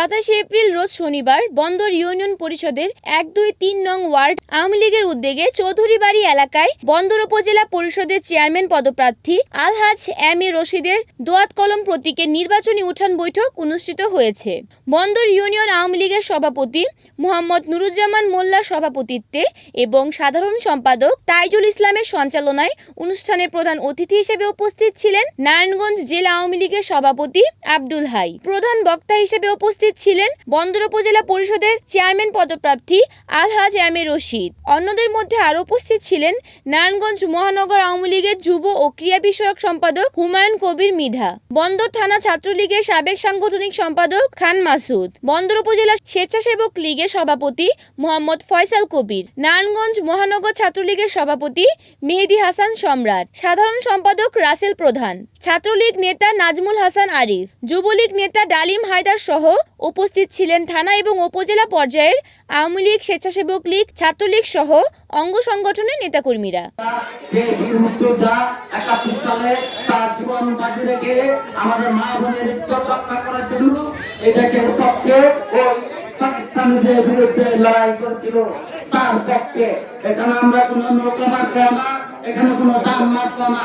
সাতাশে এপ্রিল রোজ শনিবার বন্দর ইউনিয়ন পরিষদের এক দুই তিন নং ওয়ার্ড আওয়ামী লীগের উদ্যোগে চৌধুরী বাড়ি এলাকায় বন্দর উপজেলা পরিষদের চেয়ারম্যান পদপ্রার্থী আলহাজ এম এ রশিদের দোয়াত কলম প্রতীকের নির্বাচনী উঠান বৈঠক অনুষ্ঠিত হয়েছে। বন্দর ইউনিয়ন আওয়ামী লীগের সভাপতি মোহাম্মদ নুরুজ্জামান মোল্লার সভাপতিত্বে এবং সাধারণ সম্পাদক তাইজুল ইসলামের সঞ্চালনায় অনুষ্ঠানে প্রধান অতিথি হিসেবে উপস্থিত ছিলেন নারায়ণগঞ্জ জেলা আওয়ামী লীগের সভাপতি আব্দুল হাই। প্রধান বক্তা হিসেবে উপস্থিত ছিলেন বন্দর উপজেলা পরিষদের চেয়ারম্যান পদপ্রার্থী আলহাজ এম এ রশিদ। অন্যদের মধ্যে আরও উপস্থিত ছিলেন নারায়ণগঞ্জ মহানগর আওয়ামী লীগের যুব ও ক্রীড়া বিষয়ক সম্পাদক হুমায়ুন কবির মিধা, বন্দর থানা ছাত্রলীগের সাবেক সাংগঠনিক সম্পাদক খান মাসুদ, বন্দর উপজেলা স্বেচ্ছাসেবক লীগের সভাপতি মোহাম্মদ ফয়সাল কবির, নারায়ণগঞ্জ মহানগর ছাত্রলীগের সভাপতি মেহেদি হাসান সম্রাট, সাধারণ সম্পাদক রাসেল প্রধান। ছাত্রলীগ নেতা নাজমুল হাসান আরিফ, যুবলীগ নেতা ডালিম হায়দার সহ উপস্থিত ছিলেন থানা এবং উপজেলা পর্যায়ের আওয়ামী লীগ স্বেচ্ছাসেবক লীগ, ছাত্রলীগ সহ অঙ্গ সংগঠনের নেতাকর্মীরা। এখানে কোনো দাম না।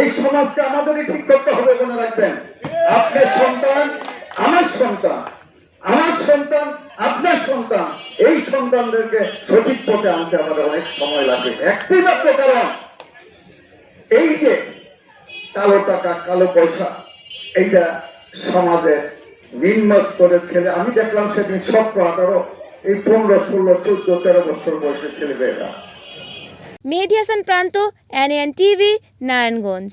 এই সমাজকে আমাদেরই ঠিক করতে হবে মনে রাখবেন। আপনার সন্তান আমার সন্তান আমার সন্তান আপনার সন্তান। এই সন্তানদেরকে সঠিক পথে আনতে আমাদের অনেক সময় লাগবে। একটি মাত্র কারণ, এই যে কালো টাকা, কালো পয়সা, এইটা সমাজে নিম্ন স্তরের ছেলে, আমি দেখলাম সেদিন সতেরো, আঠারো, এই পনেরো, ষোলো, চোদ্দ, তেরো বছর বয়সের ছেলে মেয়েরা। মেহেদি হাসান প্রান্ত এনএন টিভি নারায়ণগঞ্জ।